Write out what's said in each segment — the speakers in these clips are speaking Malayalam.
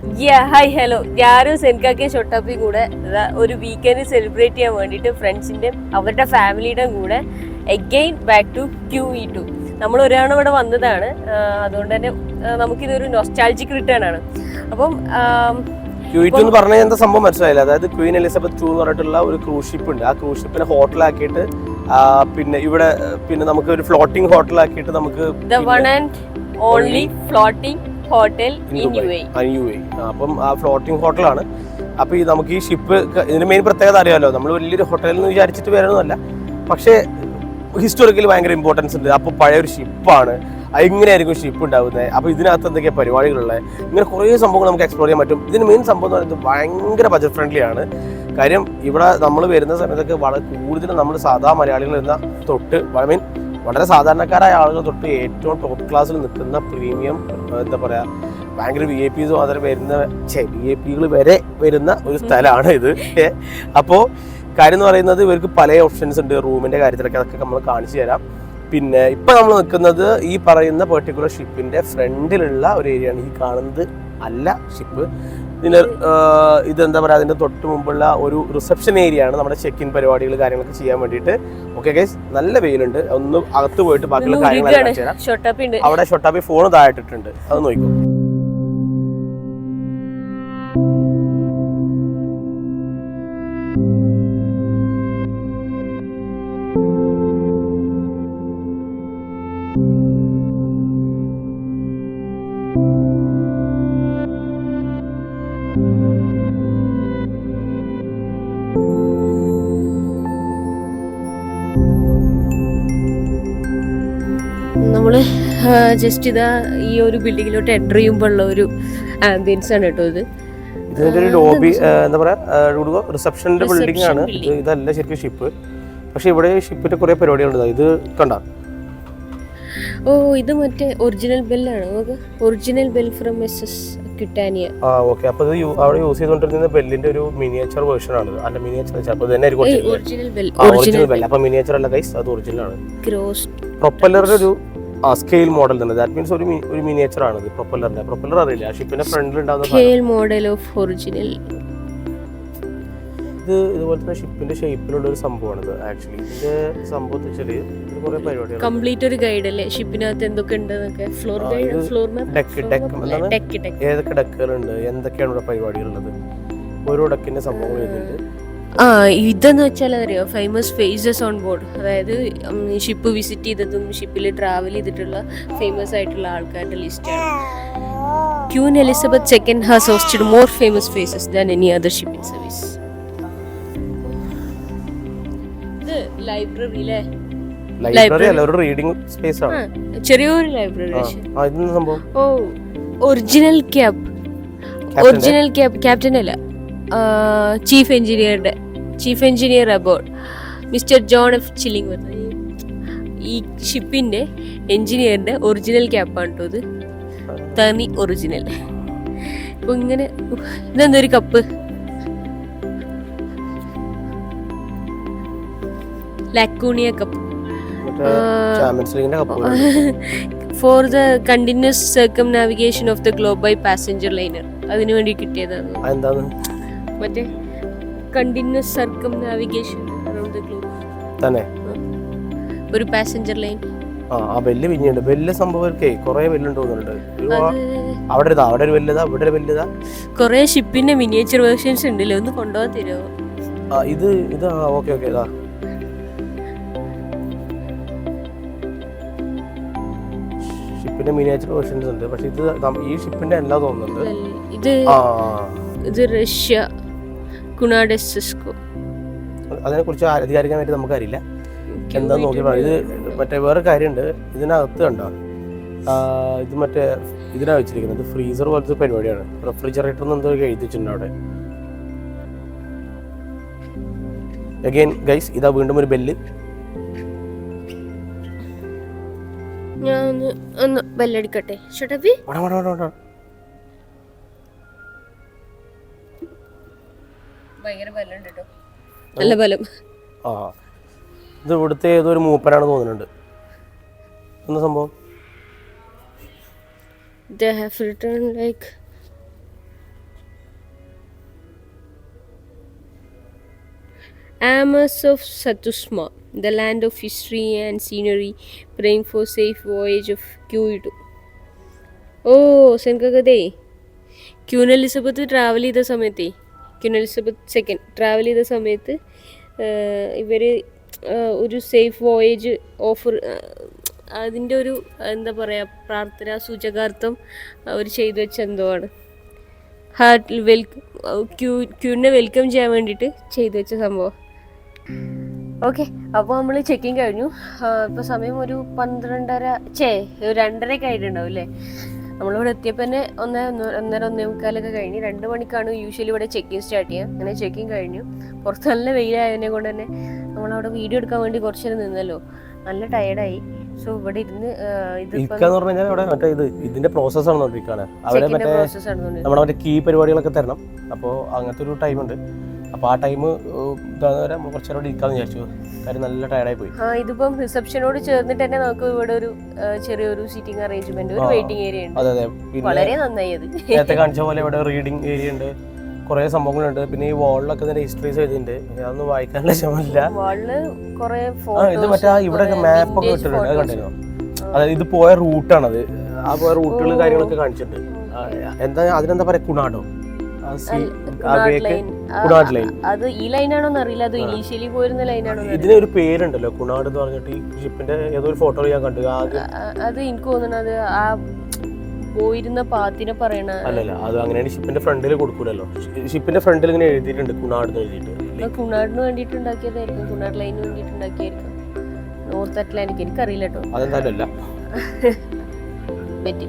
ഹായ് ഹലോ ഞാനും സെൻകാക്കിയ ഷൊട്ടാപ്പിയും കൂടെ ഒരു വീക്കെൻഡ് സെലിബ്രേറ്റ് ചെയ്യാൻ വേണ്ടിയിട്ട് ഫ്രണ്ട്സിന്റെയും അവരുടെ ഫാമിലിയുടെയും കൂടെ again back to Q E two നമ്മൾ ഒരാണ് ഇവിടെ വന്നതാണ്. അതുകൊണ്ട് തന്നെ നമുക്കിതൊരു നൊസ്റ്റാൾജിക് റിട്ടേൺ ആണ്. അപ്പം ക്യൂ ടു എന്ന് പറഞ്ഞാൽ എന്താ സംഭവം മനസ്സിലായില്ല? അതായത് ക്വീൻ എലിസബത്ത് ടു എന്ന് പറഞ്ഞിട്ടുള്ള ഒരു ക്രൂസ് ഷിപ്പ് ഉണ്ട്. ആ ക്രൂസ് ഷിപ്പിനെ ഹോട്ടലാക്കിയിട്ട് പിന്നെ ഇവിടെ പിന്നെ നമുക്ക് ഒരു ഫ്ലോട്ടിംഗ് ഹോട്ടലാക്കിയിട്ട് നമുക്ക് the one and only floating hotel in U A അപ്പം ആ ഫ്ലോട്ടിംഗ് ഹോട്ടലാണ് അപ്പോൾ ഈ നമുക്ക് ഈ ഷിപ്പ് ഇതിന്റെ മെയിൻ പ്രത്യേകത അറിയാമല്ലോ നമ്മൾ വലിയൊരു ഹോട്ടലിൽ നിന്ന് വിചാരിച്ചിട്ട് വരണമെന്നല്ല പക്ഷേ ഹിസ്റ്റോറിക്കലി ഭയങ്കര ഇമ്പോർട്ടൻസ് ഉണ്ട്. അപ്പോൾ പഴയ ഒരു ഷിപ്പാണ് എങ്ങനെയായിരിക്കും ഷിപ്പ് ഉണ്ടാവുന്നത് അപ്പോൾ ഇതിനകത്ത് എന്തൊക്കെയാണ് പരിപാടികളുള്ളത് ഇങ്ങനെ കുറേ സംഭവങ്ങൾ നമുക്ക് എക്സ്പ്ലോർ ചെയ്യാൻ പറ്റും. ഇതിന് മെയിൻ സംഭവം എന്ന് പറയുന്നത് ഭയങ്കര ബജറ്റ് ഫ്രണ്ട്ലി ആണ്. കാര്യം ഇവിടെ നമ്മൾ വരുന്ന സമയത്തൊക്കെ വളരെ കൂടുതലും നമ്മൾ സാധാ മലയാളികൾ എന്ന തൊട്ട് ഐ മീൻ വളരെ സാധാരണക്കാരായ ആളുകൾ തൊട്ട് ഏറ്റവും ടോപ്പ് ക്ലാസ്സിൽ നിൽക്കുന്ന പ്രീമിയം എന്താ പറയാ ഭയങ്കര വി ഐ പിസ് മാത്രം വരുന്ന വി ഐ പികൾ വരെ വരുന്ന ഒരു സ്ഥലമാണ് ഇത്. അപ്പോൾ അപ്പോ കാര്യം എന്ന് പറയുന്നത് ഇവർക്ക് പല ഓപ്ഷൻസ് ഉണ്ട്. റൂമിന്റെ കാര്യത്തിലൊക്കെ അതൊക്കെ നമ്മൾ കാണിച്ചു തരാം. പിന്നെ ഇപ്പൊ നമ്മൾ നിൽക്കുന്നത് ഈ പറയുന്ന പെർട്ടിക്കുലർ ഷിപ്പിന്റെ ഫ്രണ്ടിലുള്ള ഒരു ഏരിയ ആണ്. ഈ കാണുന്നത് അല്ല ഷിപ്പ് ഇതിന് ഇതെന്താ പറയുക അതിന്റെ തൊട്ട് മുമ്പുള്ള ഒരു റിസപ്ഷൻ ഏരിയ ആണ് നമ്മുടെ ചെക്ക് ഇൻ പരിപാടികൾ കാര്യങ്ങളൊക്കെ ചെയ്യാൻ വേണ്ടിയിട്ട്. ഓക്കെ ഗൈസ് നല്ല വെയിലുണ്ട്. ഒന്ന് അകത്ത് പോയിട്ട് ബാക്കിയുള്ള കാര്യങ്ങൾ അവിടെ ഷൊട്ടാപ്പി ഫോൺ താഴെട്ടിട്ടുണ്ട് അത് നോക്കൂ ജസ്റ്റ് ഇതാ ഈ ഒരു ബിൽഡിങ്ങിലോട്ട് എന്റർ ചെയ്യുമ്പോൾ ഉള്ള ഒരു ആംബിയൻസ് ആണ് കേട്ടോ ഇത്. ഇതിന്റെ ഒരു ലോബി എന്താ പറയാ റിസപ്ഷന്റെ ബിൽഡിംഗ് ആണ്. ഇതല്ല ശരിക്കും ഷിപ്പ് പക്ഷെ ഇവിടെ ഷിപ്പിന്റെ കുറെ പരിപാടികളുണ്ട്. ഇത് കണ്ട? ഓ ഇത് മറ്റേ ഒറിജിനൽ ബെല്ലാണ് നമുക്ക് original bell from S Aquitania ആ ഓക്കെ അപ്പോൾ ഇത് അവിടെ യൂസ് ചെയ്തുകൊണ്ടിരുന്ന ബെല്ലിന്റെ ഒരു മിനിയേച്ചർ വേർഷൻ ആണ് അല്ല മിനിയേച്ചർ അല്ല അപ്പോൾ തന്നെ. ഒറിജിനൽ ബെൽ ഒറിജിനൽ ബെൽ അപ്പോൾ മിനിയേച്ചർ അല്ല ഗൈസ് അത് ഒറിജിനൽ ആണ്. ക്രോസ് പ്രൊപ്പല്ലറിന്റെ ഒരു സ്കെയിൽ മോഡൽ തന്നെ. ദാറ്റ് മീൻസ് ഒരു ഒരു മിനിയേച്ചർ ആണ് ഇത് പ്രൊപ്പല്ലറിന്റെ പ്രൊപ്പല്ലർ അറിയില്ല. ആ ഷിപ്പിന്റെ ഫ്രണ്ടിൽ. സ്കെയിൽ മോഡൽ ഓഫ് ഒറിജിനൽ ഇത് ഇതുപോലെ തന്നെ ഷിപ്പിന്റെ ഷേപ്പിലുള്ള ഒരു സംഭവമാണ് ഇത് ആക്ച്വലി ഇതിന്റെ സംഭവം വെച്ചാൽ ഇത് കുറെ പരിപാടികൾ കംപ്ലീറ്റ് ഒരു ഗൈഡ് അല്ലേ? ഷിപ്പിനകത്ത് എന്തൊക്കെ ഉണ്ടെന്നൊക്കെ floor guide floor deck deck ഏതൊക്കെ ഡെക്കുകളുണ്ട് എന്തൊക്കെയാണ് ഇവിടെ പരിപാടികളുള്ളത്? ഓരോ ഡെക്കിന്റെ സംഭവം വരുന്നുണ്ട് ആ ഇതെന്ന് വെച്ചാൽ അറിയോ ഫേമസ് ഫേസസ് ഓൺ ബോർഡ് അതായത് ഷിപ്പ് വിസിറ്റ് ചെയ്തതും ഷിപ്പിൽ ട്രാവൽ ചെയ്തിട്ടുള്ള ഫേമസ് ആയിട്ടുള്ള ആൾക്കാരുടെ ലിസ്റ്റാണ് Queen Elizabeth second has hosted more famous faces than any other shipping service ഇത് ലൈബ്രറി അല്ലേ ലൈബ്രറി അല്ല ഒരു റീഡിംഗ് സ്പേസ് ആണ്. ആ, ചെറിയൊരു ലൈബ്രറി ആ, ആ ഇതെന്താ സംഭവം? ഓ original cab original cab captain അല്ല. ചീഫ് എഞ്ചിനീയറുടെ chief engineer aboard. Mister John F Chilling വന്നത് ഈ ഷിപ്പിന്റെ എഞ്ചിനീയറിന്റെ ഒറിജിനൽ ക്യാപ്പാണ് കേട്ടോ ഇത്. തനി ഒറിജിനൽ. അപ്പൊ ഇങ്ങനെ ഇതെന്തൊരു cup? Laconia cup. For the continuous circumnavigation of the globe by passenger liner. അതിനു വേണ്ടി കിട്ടിയതാണ്. മറ്റേ continuous circumnavigation around the globe തന്നെ. ഒരു പാസഞ്ചർ ലൈൻ ആ ആ ബെല്ല് പിന്നെയുണ്ട് ബെല്ല് സംഭവമൊക്കെ കുറെ ബെല്ലുണ്ട് തോന്നുന്നുണ്ട്. അവിടെ ഒരു അവിടെ ഒരു വലുതാ ഇവിടെ ഒരു വലുതാ? കുറെ ഷിപ്പിന്റെ മിനിയേച്ചർ വേർഷൻസ് ഉണ്ടല്ലോ ഒന്ന് കൊണ്ടുപോകാൻ തരുമോ? ആ ഇത് ഇത് ആ ഓക്കെ ഓക്കെ ഇതാ. ഷിപ്പിന്റെ മിനിയേച്ചർ വേർഷൻസ് ഉണ്ട്. പക്ഷെ ഇത് ഈ ഷിപ്പിന്റെ അല്ല തോന്നുന്നുണ്ട്. ഇത് ഇത് റഷ്യ കുണാഡെസ്കോ അതിനെ കുറിച്ച് ആധികാരികമായിട്ട് നമുക്കറിയില്ല. എന്താന്ന് നോക്കി ഇത് മറ്റേ വേറെ കാര്യമുണ്ട്. ഇതിനകത്ത് കണ്ടോ? ഇത് മറ്റേ ഇതിനാ വെച്ചിരിക്കുന്നത്. ഫ്രീസർ പോലത്തെ പരിപാടിയാണ്. റെഫ്രിജറേറ്റർ എന്ന് എന്തോ എഴുതിച്ചിട്ടുണ്ട് അവിടെ. അഗൈൻ ഗൈസ് ഇതാ വീണ്ടും ഒരു ബെല്ല്. ഞാൻ ഒന്ന് ബെല്ലടിക്കട്ടെ. ഷട്ടപ്പി? ഭയങ്കര ബലമുണ്ട് കേട്ടോ നല്ല ബലം ആ ഇത് ഇവിടുത്തെ ഏതൊരു മൂപ്പനാണ് തോന്നുന്നുണ്ട് എന്താ സംഭവം They have written like Amos of Satusma, the land of history and scenery, praying for safe voyage of Cuido. ഓ സെൻകകതേ ക്യൂൻ എലിസബത്ത് ട്രാവൽ ചെയ്ത സമയത്തേ ക്യൂൻ എലിസബത്ത് സെക്കൻഡ് ട്രാവൽ ചെയ്ത സമയത്ത് ഇവർ ഒരു സേഫ് വോയേജ് ഓഫർ അതിന്റെ ഒരു എന്താ പറയുക പ്രാർത്ഥന സൂചകാർത്ഥം അവർ ചെയ്തു വെച്ച എന്തോ ആണ്. ഹാർട്ട് വെൽക്കം ക്യൂ ക്യൂവിനെ വെൽക്കം ചെയ്യാൻ വേണ്ടിയിട്ട് ചെയ്തു വെച്ച സംഭവം. ഓക്കെ അപ്പോൾ നമ്മൾ ചെക്കിങ് കഴിഞ്ഞു. ഇപ്പോൾ സമയം ഒരു പന്ത്രണ്ടര ചേ രണ്ടരയൊക്കെ ആയിട്ടുണ്ടാവും അല്ലേ? നമ്മളിവിടെ എത്തിയപ്പോൾ തന്നെ ഒന്ന് ഒന്ന്- ഒന്നര ഒന്നേ മുക്കാലൊക്കെ കഴിഞ്ഞ് രണ്ട് മണിക്കാണ് യൂഷ്വലി ഇവിടെ ചെക്കിങ് സ്റ്റാർട്ട് ചെയ്യുക. അങ്ങനെ ചെക്കിങ് കഴിഞ്ഞു. പുറത്ത് നല്ല വെയിലായതിനെ കൊണ്ട് തന്നെ നമ്മളവിടെ വീഡിയോ എടുക്കാൻ വേണ്ടി കുറച്ച് നേരം നിന്നല്ലോ. നല്ല ടയർഡായി സോ ഇവിടെ ഇരുന്ന് ഇത് ഇത് ഇതിന്റെ പ്രോസസ് ആണ് നോക്കിക്കാണ് അവരെ മറ്റേ നമ്മുടെ മറ്റേ കീ പരിപാടികളൊക്കെ തരണം. അപ്പോൾ അങ്ങനത്തെ ഒരു ടൈം ഉണ്ട്. അപ്പോൾ ആ ടൈം ഇതാകുന്ന വരെ നമ്മൾ കുറച്ച് നേരം ഇരിക്കാന്ന് വിചാരിച്ചു. കാര്യം നല്ല ടയർഡായി പോയി ആ ഇതിപ്പം റിസപ്ഷനോട് ചേർന്നിട്ട് തന്നെ നമുക്ക് ഇവിടെ ഒരു ആ, ചെറിയൊരു സീറ്റിംഗ് അറേഞ്ച്മെന്റ് ഒരു വെയിറ്റിംഗ് ഏരിയ ഉണ്ട്. അതെ അതെ. പിന്നെ വളരെ നന്നായി അത്. നേരത്തെ കാണിച്ച പോലെ ഇവിടെ റീഡിംഗ് ഏരിയ ഉണ്ട്. കുറേ സംഭവങ്ങളുണ്ട്. പിന്നെ ഈ വാളിലൊക്കെ ഇതിന്റെ ഹിസ്റ്ററീസ് എഴുതിയിട്ടുണ്ട് അതൊന്നും വായിക്കാനുള്ള ശ്രമമില്ല വാളിൽ കുറെ ആ ഇത് മറ്റേ ആ ഇവിടെ മാപ്പ് ഒക്കെ ഇട്ടിട്ടുണ്ട്. അത് കണ്ടിരുന്നോ? അതായത് ഇത് പോയ റൂട്ടാണത് ആ പോയ റൂട്ടുകൾ കാര്യങ്ങളൊക്കെ കാണിച്ചിട്ടുണ്ട്. ആ, എന്താ അതിനെന്താ പറയാ കുണാടോ? ആ സി- കുണാട് ലൈൻ. അത് ഈ ലൈൻ ആണോന്ന് അറിയില്ല. അത് ഇനീഷ്യലി പോയിരുന്ന ലൈനാണോ ഇതിന് ഒരു പേരുണ്ടല്ലോ കുണാട് എന്ന് പറഞ്ഞിട്ട് ഈ ഷിപ്പിന്റെ ഏതോ ഒരു ഫോട്ടോ ഞാൻ കണ്ടു. അത് എനിക്ക് തോന്നുന്നത് ആ പോയിരുന്ന പാത്തിനെ പറയണ അല്ലല്ല അത് അങ്ങനെയാണ് ഷിപ്പിന്റെ ഫ്രണ്ടിൽ കൊടുക്കൂലല്ലോ. ഷിപ്പിന്റെ ഫ്രണ്ടിൽ ഇങ്ങനെ എഴുതിയിട്ടുണ്ട് കുണാട് എഴുതിയിട്ട്. കുണാടിന് വേണ്ടിയിട്ട് ഉണ്ടാക്കിയതായിരിക്കും. കുണാട് ലൈനിന് വേണ്ടിയിട്ട് ഉണ്ടാക്കിയായിരിക്കും. നോർത്ത് അറ്റ്ലാന്റിക് എനിക്കറിയില്ല കേട്ടോ. അതെന്തായാലും പറ്റി.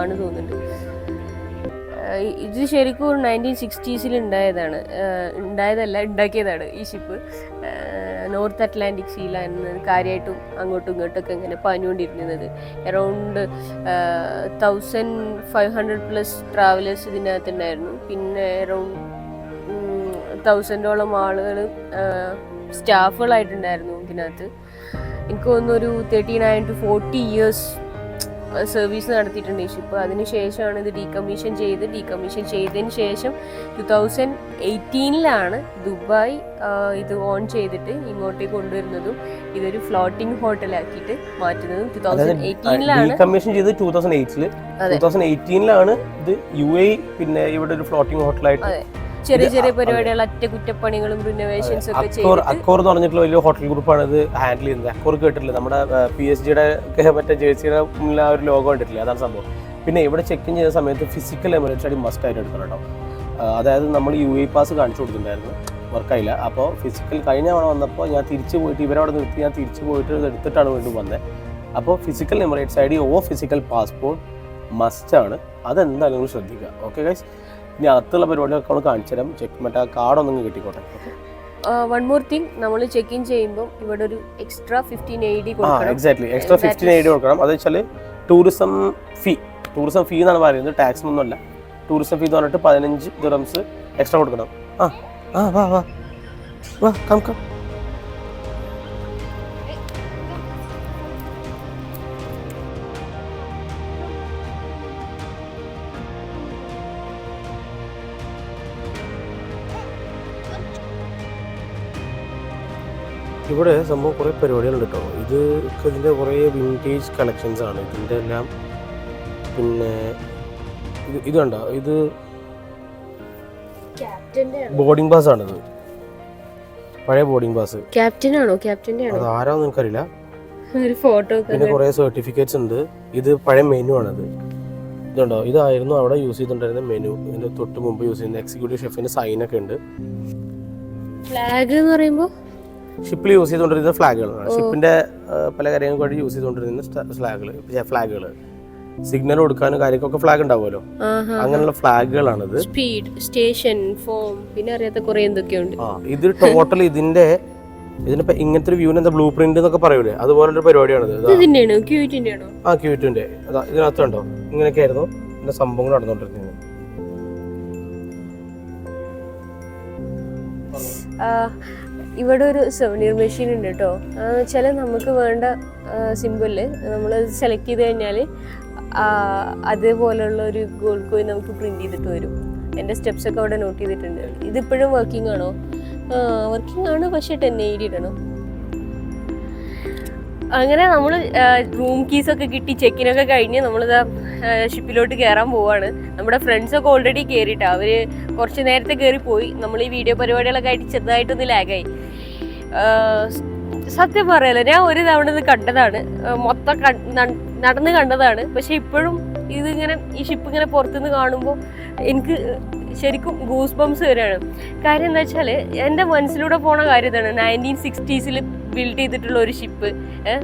ആണ് തോന്നുന്നുണ്ട്. ഇത് ശരിക്കും ഒരു നയന്റീൻ സിക്സ്റ്റീസിൽ ഉണ്ടായതാണ്. ഉണ്ടായതല്ല ഉണ്ടാക്കിയതാണ് ഈ ഷിപ്പ് നോർത്ത് അറ്റ്ലാന്റിക് സീലാണ് കാര്യമായിട്ടും അങ്ങോട്ടും ഇങ്ങോട്ടൊക്കെ ഇങ്ങനെ പാഞ്ഞുകൊണ്ടിരുന്നത് around thousand five hundred plus travellers ഇതിനകത്തുണ്ടായിരുന്നു. പിന്നെ അറൗണ്ട് തൗസൻഡോളം ആളുകൾ സ്റ്റാഫുകളായിട്ടുണ്ടായിരുന്നു ഇതിനകത്ത്. എനിക്ക് തോന്നുന്നു ഒരു thirty nine to forty years service നടത്തിയിട്ടുണ്ട് ഈ ഷിപ്പ് അതിനുശേഷമാണ് ഇത് ഡീകമ്മീഷൻ ചെയ്ത് ഡീകമ്മീഷൻ ചെയ്തതിന് ശേഷം ടു തൗസൻഡ് എയ്റ്റീനിലാണ് ദുബായ് ഇത് ഓൺ ചെയ്തിട്ട് ഇങ്ങോട്ടേക്ക് കൊണ്ടുവരുന്നതും ഇതൊരു ഫ്ലോട്ടിംഗ് ഹോട്ടലാക്കിയിട്ട് മാറ്റുന്നതും ടു തൗസൻഡ് എയ്റ്റീനിലാണ് ഡീകമ്മീഷൻ ചെയ്ത് ടൂ തൗസൻഡ് എയ്റ്റിൽ അതെ. ടൂ തൗസൻഡ് എയ്റ്റീനിലാണ് ഇത് യു എ പിന്നെ ഇവിടെ ഒരു ഫ്ലോട്ടിംഗ് ഹോട്ടലായിട്ട് ചെറിയ ചെറിയ പരിപാടികൾ അറ്റ അറ്റകുറ്റപ്പണികളും റിനോവേഷൻസ് ഒക്കെ അക്കോർ അക്കോർ എന്ന് പറഞ്ഞിട്ടുള്ള വലിയ ഹോട്ടൽ ഗ്രൂപ്പാണ് ഇത് ഹാൻഡിൽ ചെയ്യുന്നത്. അക്കോർ കേട്ടിട്ടില്ല? നമ്മുടെ പി എസ് ജിയുടെ മറ്റേ ജേഴ്സിയുടെ മുന്നിൽ ആ ഒരു ലോഗോ കണ്ടിട്ടില്ല? അതാണ് സംഭവം. പിന്നെ ഇവിടെ ചെക്ക് ഇൻ ചെയ്യുന്ന സമയത്ത് ഫിസിക്കൽ എമർജൻസി അടി മസ്റ്റ് ആയിട്ട് എടുക്കണം കേട്ടോ അതായത് നമ്മൾ യു ഐ പാസ് കാണിച്ചു കൊടുത്തിട്ടുണ്ടായിരുന്നു. വർക്കായില്ല അപ്പോൾ ഫിസിക്കൽ കഴിഞ്ഞ തവണ വന്നപ്പോൾ ഞാൻ തിരിച്ചു പോയിട്ട് ഇവരവിടെ നിർത്തി ഞാൻ തിരിച്ചു പോയിട്ട് എടുത്തിട്ടാണ് വീണ്ടും വന്നത് അപ്പോൾ physical Emirates I D or physical passport മസ്റ്റാണ് അതെന്തായാലും ശ്രദ്ധിക്കുക. ഓക്കെ ഗൈസ് ഇനി അകത്തുള്ള പരിപാടികളൊക്കെ നമ്മൾ കാണിച്ചു തരാം. ചെക്ക് മറ്റേ ആ കാർഡൊന്നും കിട്ടിക്കോട്ടെ. വൺ മോർ തിങ് നമ്മൾ ചെക്ക് ഇൻ ചെയ്യുമ്പോൾ ഇവിടെ ഒരു extra fifteen A D exactly extra fifteen is- D കൊടുക്കണം. അത് വെച്ചാൽ ടൂറിസം ഫീ ടൂറിസം ഫീ എന്നാണ് പറയുന്നത്. ടാക്സ് ഒന്നുമല്ല ടൂറിസം ഫീ എന്ന് പറഞ്ഞിട്ട് പതിനഞ്ച് ദിറംസ് എക്സ്ട്രാ കൊടുക്കണം. ആ ആ വാ വാ. വാ കം കം ഇവിടെ സംഭവം കുറേ പരിപാടികളുണ്ട് കേട്ടോ ഇത് ഇതിന്റെ കുറേ വിന്റേജ് കളക്ഷൻസ് ആണ്. ഇതിന്റെ എല്ലാം പിന്നെ ഇത് ഇത് കണ്ടോ? ഇത് ബോർഡിംഗ് പാസ് ആണിത്. പഴയ ബോർഡിംഗ് പാസ് ക്യാപ്റ്റൻ ആണോ? അത് ആരാന്ന് എനിക്കറിയില്ല. ഒരു ഫോട്ടോ പിന്നെ കുറേ സർട്ടിഫിക്കറ്റ്സ് ഉണ്ട്. ഇത് പഴയ മെനു ആണിത്. ഇതുണ്ടോ? ഇതായിരുന്നു അവിടെ യൂസ് ചെയ്തിട്ടുണ്ടായിരുന്ന മെനു ഇതിന്റെ തൊട്ട് മുമ്പ് യൂസ് ചെയ്യുന്ന എക്സിക്യൂട്ടീവ് ഷെഫിന്റെ സൈൻ ഒക്കെ ഉണ്ട്. ഫ്ലാഗ് എന്ന് പറയുമ്പോൾ ഷിപ്പിൽ യൂസ് ചെയ്തുകൊണ്ടിരുന്ന ഫ്ലാഗുകളാണ്. ഷിപ്പിന്റെ പല കാര്യങ്ങൾക്ക് വേണ്ടി യൂസ് ചെയ്തുകൊണ്ടിരുന്ന ഫ്ലാഗുകൾ ഫ്ലാഗുകൾ സിഗ്നൽ കൊടുക്കാനും കാര്യങ്ങൾക്കൊക്കെ ഫ്ലാഗ് ഉണ്ടാവുമല്ലോ? അങ്ങനെയുള്ള ഫ്ലാഗുകളാണിത്. സ്പീഡ് സ്റ്റേഷൻ ഫോം പിന്നെ അറിയാത്ത കുറെ എന്തൊക്കെയുണ്ട്. ഇത് ടോട്ടൽ ഇതിന്റെ ഇതിനിപ്പോ ഇങ്ങനത്തെ ഒരു വ്യൂവിന് എന്താ ബ്ലൂ പ്രിന്റ് എന്നൊക്കെ പറയൂലേ? അതുപോലൊരു പരിപാടിയാണിത്. ക്യൂറ്റിന്റെ ആ ക്യൂറ്റിന്റെ. ഇതിനകത്ത് കണ്ടോ ഇങ്ങനെയൊക്കെ ആയിരുന്നു ഇതിന്റെ സംഭവങ്ങൾ നടന്നുകൊണ്ടിരുന്നത്. ആ, ഇവിടെ ഒരു സെവനീർ മെഷീൻ ഉണ്ട് കേട്ടോ ചില നമുക്ക് വേണ്ട സിമ്പിളിൽ നമ്മൾ സെലക്ട് ചെയ്ത് കഴിഞ്ഞാൽ അതേപോലെയുള്ള ഒരു ഗോൾഡ് കോയിൻ നമുക്ക് പ്രിന്റ് ചെയ്തിട്ട് വരും. എന്റെ സ്റ്റെപ്സ് ഒക്കെ അവിടെ നോട്ട് ചെയ്തിട്ടുണ്ട്. ഇതിപ്പോഴും വർക്കിംഗ് ആണോ? വർക്കിംഗ് ആണ് പക്ഷെ ടെൻ എയ്റ്റി ഇടണം. അങ്ങനെ നമ്മൾ റൂം കീസ് ഒക്കെ കിട്ടി ചെക്കിനൊക്കെ കഴിഞ്ഞ് നമ്മളിതാ ഷിപ്പിലോട്ട് കയറാൻ പോവാണ്. നമ്മുടെ ഫ്രണ്ട്സൊക്കെ ഓൾറെഡി കയറിയിട്ട് അവർ കുറച്ച് നേരത്തെ കയറി പോയി നമ്മൾ ഈ വീഡിയോ പരിപാടികളൊക്കെ ആയിട്ട് ചെറുതായിട്ടൊന്ന് ലാഗായി സത്യം പറയാലോ ഞാൻ ഒരു തവണ ഇത് കണ്ടതാണ്. മൊത്തം നടന്ന് കണ്ടതാണ്. പക്ഷെ ഇപ്പോഴും ഇതിങ്ങനെ ഈ ഷിപ്പ് ഇങ്ങനെ പുറത്തുനിന്ന് കാണുമ്പോൾ എനിക്ക് ശരിക്കും ഗൂസ് ബംസ് വരികയാണ് കാര്യം എന്താ വെച്ചാൽ എന്റെ മനസ്സിലൂടെ പോണ കാര്യം ഇതാണ്. നയന്റീൻ സിക്സ്റ്റീസിൽ ബിൽഡ് ചെയ്തിട്ടുള്ള ഒരു ഷിപ്പ്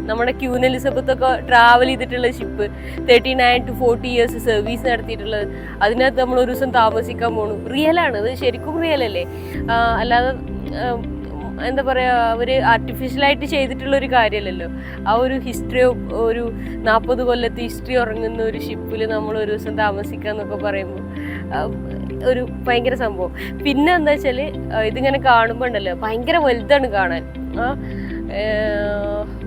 നമ്മുടെ ക്യൂൻ എലിസബത്തൊക്കെ ട്രാവൽ ചെയ്തിട്ടുള്ള ship thirty nine to forty years service നടത്തിയിട്ടുള്ളത്. അതിനകത്ത് നമ്മൾ ഒരു ദിവസം താമസിക്കാൻ പോണു. റിയലാണ് അത് ശരിക്കും റിയൽ അല്ലേ? അല്ലാതെ എന്താ പറയുക അവർ ആർട്ടിഫിഷ്യലായിട്ട് ചെയ്തിട്ടുള്ള ഒരു കാര്യമല്ലല്ലോ ആ ഒരു ഹിസ്റ്ററി ഒരു നാൽപ്പത് കൊല്ലത്തെ ഹിസ്റ്ററി ഉറങ്ങുന്ന ഒരു ഷിപ്പിൽ നമ്മൾ ഒരു ദിവസം താമസിക്കുക എന്നൊക്കെ പറയുമ്പോൾ ഒരു ഭയങ്കര സംഭവം. പിന്നെ എന്താ വെച്ചാൽ ഇതിങ്ങനെ കാണുമ്പോൾ ഉണ്ടല്ലോ ഭയങ്കര വലുതാണ് കാണാൻ. ആ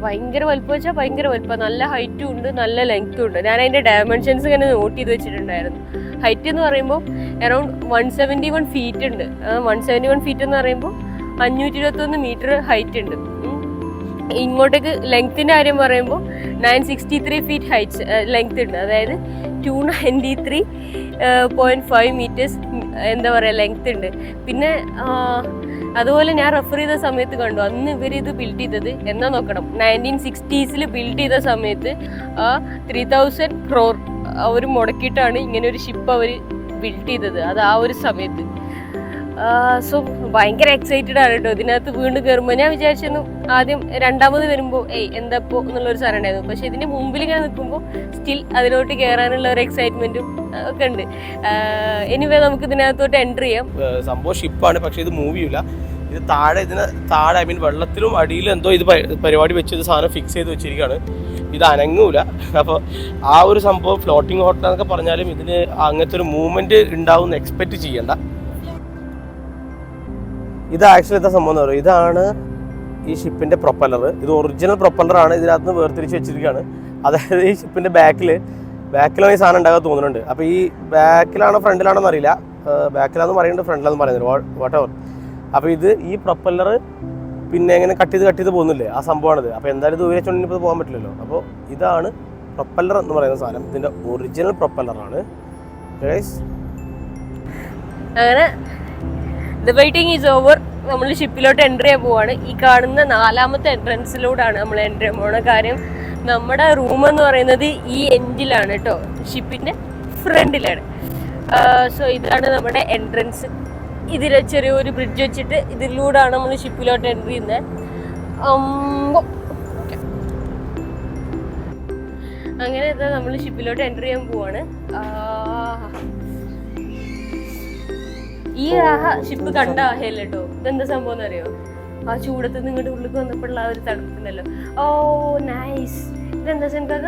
ഭയങ്കര വലുപ്പം വെച്ചാൽ ഭയങ്കര വലുപ്പം. നല്ല ഹൈറ്റും ഉണ്ട് നല്ല ലെങ്ത്തും ഉണ്ട്. ഞാൻ അതിന്റെ ഡയമെൻഷൻസ് ഇങ്ങനെ നോട്ട് ചെയ്ത് വെച്ചിട്ടുണ്ടായിരുന്നു. ഹൈറ്റ് എന്ന് പറയുമ്പോൾ around one seventy one feet ഉണ്ട്. വൺ സെവന്റി വൺ ഫീറ്റ് എന്ന് പറയുമ്പോൾ അഞ്ഞൂറ്റി ഇരുപത്തൊന്ന് മീറ്റർ ഹൈറ്റ് ഉണ്ട്. ഇങ്ങോട്ടേക്ക് ലെങ്ത്തിന്റെ കാര്യം പറയുമ്പോൾ nine sixty three feet height length ഉണ്ട്. അതായത് two ninety three point five metres എന്താ പറയുക ലെങ്ത് ഉണ്ട്. പിന്നെ അതുപോലെ ഞാൻ റെഫർ ചെയ്ത സമയത്ത് കണ്ടു അന്ന് ഇവർ ഇത് ബിൽഡ് ചെയ്തത് എന്നാ നോക്കണം? നയന്റീൻ സിക്സ്റ്റീസിൽ ബിൽഡ് ചെയ്ത സമയത്ത് ത്രീ തൗസൻഡ് ക്രോർ അവർ മുടക്കിയിട്ടാണ് ഇങ്ങനെ ഒരു ഷിപ്പ് അവർ ബിൽഡ് ചെയ്തത് അത് ആ ഒരു സമയത്ത്. സോ ഭയങ്കര എക്സൈറ്റഡ് ആണ് കേട്ടോ. ഇതിനകത്ത് വീണ്ടും കയറുമ്പോൾ ഞാൻ വിചാരിച്ചിരുന്നു ആദ്യം രണ്ടാമത് വരുമ്പോൾ ഏയ് എന്താ എന്നുള്ളൊരു സാധനം ഉണ്ടായിരുന്നു. പക്ഷെ ഇതിന്റെ മുമ്പിൽ ഞാൻ നിൽക്കുമ്പോൾ സ്റ്റിൽ അതിലോട്ട് കയറാനുള്ള ഒരു എക്സൈറ്റ്മെന്റും ഒക്കെ ഉണ്ട്. എനിവേ നമുക്ക് ഇതിനകത്തോട്ട് എന്റർ ചെയ്യാം. സംഭവം ഷിപ്പാണ് പക്ഷെ ഇത് മൂവ് ഇത് താഴെ ഇതിന് താഴെ ഐ മീൻ വെള്ളത്തിലും അടിയിലും എന്തോ ഇത് പരിപാടി വെച്ച് ഇത് സാധനം ഫിക്സ് ചെയ്ത് വെച്ചിരിക്കുകയാണ് ഇത് അനങ്ങൂല. അപ്പോൾ ആ ഒരു സംഭവം ഫ്ലോട്ടിംഗ് ഹോട്ടൽ എന്നൊക്കെ പറഞ്ഞാലും ഇതിന് അങ്ങനത്തെ ഒരു മൂവ്മെന്റ് ഉണ്ടാവും എക്സ്പെക്ട് ചെയ്യണ്ട. ഇത് ആക്ച്വലി എന്താ സംഭവം എന്ന് പറയുക? ഇതാണ് ഈ ഷിപ്പിന്റെ പ്രൊപ്പല്ലർ ഇത് ഒറിജിനൽ പ്രൊപ്പല്ലർ ആണ്. ഇതിനകത്ത് നിന്ന് വേർതിരിച്ച് വെച്ചിരിക്കുകയാണ്. അതായത് ഈ ഷിപ്പിന്റെ ബാക്കിൽ ബാക്കിലാണ് ഈ സാധനം ഉണ്ടാകാൻ തോന്നുന്നുണ്ട്. അപ്പോൾ ഈ ബാക്കിലാണോ ഫ്രണ്ടിലാണോ എന്നറിയില്ല ബാക്കിലാന്ന് പറയുന്നുണ്ട് ഫ്രണ്ടിലാന്ന് പറയുന്നത് വാട്ട് എവർ അപ്പോൾ ഇത് ഈ പ്രൊപ്പല്ലർ പിന്നെ എങ്ങനെ കട്ട് ചെയ്ത് കട്ട് ചെയ്ത് പോകുന്നില്ലേ? ആ സംഭവമാണിത്. അപ്പോൾ എന്തായാലും ദൂരെ വെച്ചുകൊണ്ട് ഇപ്പോൾ പോകാൻ പറ്റില്ലല്ലോ. അപ്പോൾ ഇതാണ് പ്രൊപ്പല്ലർ എന്ന് പറയുന്ന സാധനം. ഇതിന്റെ ഒറിജിനൽ പ്രൊപ്പല്ലറാണ് അങ്ങനെ ദ വെയിറ്റിംഗ് ഈസ് ഓവർ നമ്മൾ ഷിപ്പിലോട്ട് എന്റർ ചെയ്യാൻ പോവാണ്. ഈ കാണുന്ന നാലാമത്തെ എൻട്രൻസിലൂടെയാണ് നമ്മൾ എന്റർ ചെയ്യാൻ പോകുന്ന കാര്യം. നമ്മുടെ റൂം എന്ന് പറയുന്നത് ഈ എൻഡിലാണ് കേട്ടോ ഷിപ്പിന്റെ ഫ്രണ്ടിലാണ് സോ ഇതാണ് നമ്മുടെ എൻട്രൻസ് ഇതിൽ ചെറിയൊരു ബ്രിഡ്ജ് വെച്ചിട്ട് ഇതിലൂടെയാണ് നമ്മൾ ഷിപ്പിലോട്ട് എൻട്രി ചെയ്യുന്നത്. അങ്ങനെ നമ്മൾ ഷിപ്പിലോട്ട് എൻട്രി ചെയ്യാൻ പോവാണ്. ആ ഈ ഷിപ്പ് കണ്ട ആഹയല്ല ഇതെന്താ സംഭവം അറിയോ ആ ചൂടത്ത് നിങ്ങളുടെ ഉള്ളിൽ വന്നപ്പോഴുള്ള ആ ഒരു തണുപ്പുണ്ടല്ലോ. ഓ നൈസ് ഇതെന്താ സെൻകാക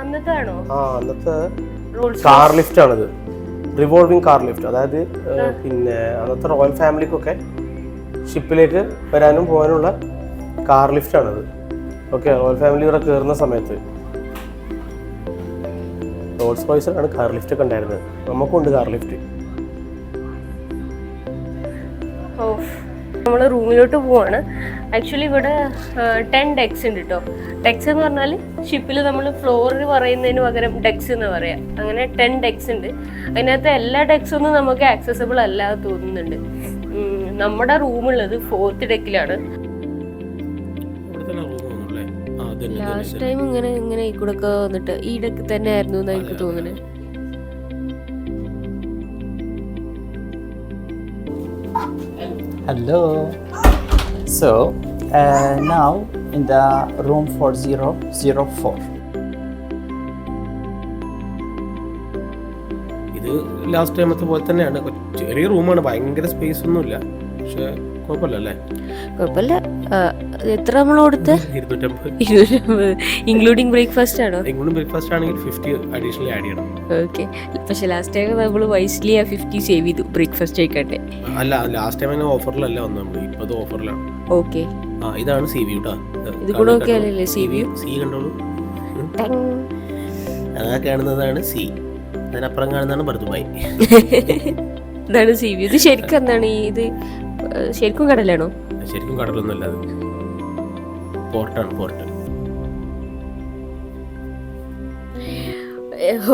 അന്നത്തെ ആണോ ആ അന്നത്തെ കാർ ലിഫ്റ്റ് ആണിത്. റിവോൾവിംഗ് കാർ ലിഫ്റ്റ് അതായത് പിന്നെ അന്നത്തെ റോയൽ ഫാമിലിക്കൊക്കെ ഷിപ്പിലേക്ക് വരാനും പോകാനുള്ള കാർ ലിഫ്റ്റ് ആണത്. ഓക്കെ റോയൽ ഫാമിലി ഇവിടെ കയറുന്ന സമയത്ത്. റോൾസ് റോയ്സിലാണ് കാർ ലിഫ്റ്റ് ഒക്കെ ഉണ്ടായിരുന്നത്. നമുക്കുണ്ട് കാർ ലിഫ്റ്റ് ഓ നമ്മൾ റൂമിലോട്ട് പോവാണ്. ആക്ച്വലി ഇവിടെ ടെൻ ഡെക്സ് ഉണ്ട് കേട്ടോ ഡെക്സ് എന്ന് പറഞ്ഞാൽ ഷിപ്പിൽ നമ്മൾ ഫ്ലോറിൽ പറയുന്നതിന് പകരം ഡെക്സ് എന്ന് പറയാം. അങ്ങനെ ടെൻ ഡെക്സ് ഉണ്ട്. അതിനകത്ത് എല്ലാ ഡെക്സൊന്നും നമുക്ക് ആക്സസബിൾ അല്ല തോന്നുന്നുണ്ട്. നമ്മുടെ റൂമുള്ളത് ഫോർത്ത് ഡെക്കിലാണ് ലാസ്റ്റ് ടൈം ഇങ്ങനെ ഇങ്ങനെ ഈ കൂടെ ഒക്കെ വന്നിട്ട് ഈ ഡെക്ക് തന്നെ ആയിരുന്നു എന്നാണ് എനിക്ക് തോന്നുന്നത് Hello. So uh, now in the room 4004. ഇത് ലാസ്റ്റ് ടൈമത്തെ പോലെ തന്നെയാണ് ചെറിയ റൂമാണ് ഭയങ്കര സ്പേസ് ഒന്നുമില്ല പക്ഷെ കുഴപ്പമില്ല അല്ലേ കുഴപ്പമില്ല. എത്ര നമ്മൾ കൊടുത്ത്? ഇൻക്ലൂഡിംഗ് ബ്രേക്ക്ഫാസ്റ്റ് ആണോ? ബ്രേക്ക്ഫാസ്റ്റ് ആണെങ്കിൽ ഫിഫ്റ്റി അഡീഷണൽ ആഡ് ചെയ്യണം. ഓക്കെ. പക്ഷെ ലാസ്റ്റ് ടൈം നമ്മൾ വൈസ്ലി ആ ഫിഫ്റ്റി സേവ് ചെയ്തു ബ്രേക്ക്ഫാസ്റ്റ് ആയിക്കട്ടെ അല്ല ലാസ്റ്റ് ടൈം ഓഫറിലല്ല വന്നത്. നമ്മൾ ഇപ്പത് ഓഫറിലാണ്. ഓക്കെ. ആ ഇതാണ് സി വ്യൂ കേട്ടോ ഇത് കൂടെ ഓക്കെ അല്ലല്ലേ സി വി സി കണ്ടോളൂ. അതാ കാണുന്നതാണ് സി. അതിനപ്പുറം കാണുന്നതാണ് ബർദുബായ്. ഇതാണ് സി വി ഇത് ശരിക്കും എന്താണ് ഈ ഇത് ശരിക്കും കടലാണോ? ശരിക്കും കടലൊന്നുമല്ല അത്. പോർട്ടാണ് പോർട്ട്.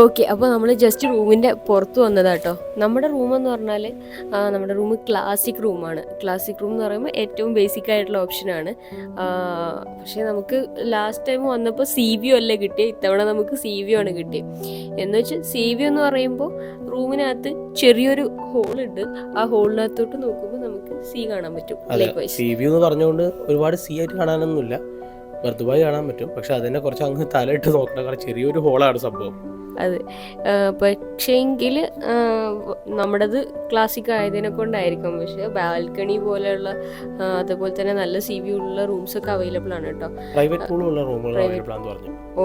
ഓക്കെ. അപ്പോൾ നമ്മൾ ജസ്റ്റ് റൂമിന്റെ പുറത്ത് വന്നതാട്ടോ നമ്മുടെ റൂം എന്ന് പറഞ്ഞാൽ നമ്മുടെ റൂം ക്ലാസിക് റൂമാണ് ക്ലാസിക് റൂം എന്ന് പറയുമ്പോൾ ഏറ്റവും ബേസിക് ആയിട്ടുള്ള ഓപ്ഷനാണ് പക്ഷേ നമുക്ക് ലാസ്റ്റ് ടൈം വന്നപ്പോൾ സി വി അല്ലേ കിട്ടിയത് ഇത്തവണ നമുക്ക് സി വി ആണ് കിട്ടിയത് എന്ന് വെച്ചാൽ സി വി എന്ന് പറയുമ്പോൾ റൂമിനകത്ത് ചെറിയൊരു ഹോളുണ്ട് ആ ഹോളിനകത്തോട്ട് നോക്കുമ്പോൾ നമുക്ക് സി കാണാൻ പറ്റും. സി വ്യൂ എന്ന് പറഞ്ഞുകൊണ്ട് ഒരുപാട് സി ആയിട്ട് കാണാനൊന്നുമില്ല. മൃദുവായി കാണാൻ പറ്റും. പക്ഷെ അതിനെ കുറച്ച് അങ്ങ് തലയിട്ട് നോക്കണ. കാരണം ചെറിയൊരു ഹോളാണ് സംഭവം. അതെ. പക്ഷേങ്കിൽ നമ്മുടേത് ക്ലാസിക് ആയതിനെ കൊണ്ടായിരിക്കും. പക്ഷെ ബാൽക്കണി പോലെയുള്ള അതുപോലെ തന്നെ നല്ല സി വി ഉള്ള റൂംസ് ഒക്കെ അവൈലബിൾ ആണ് കേട്ടോ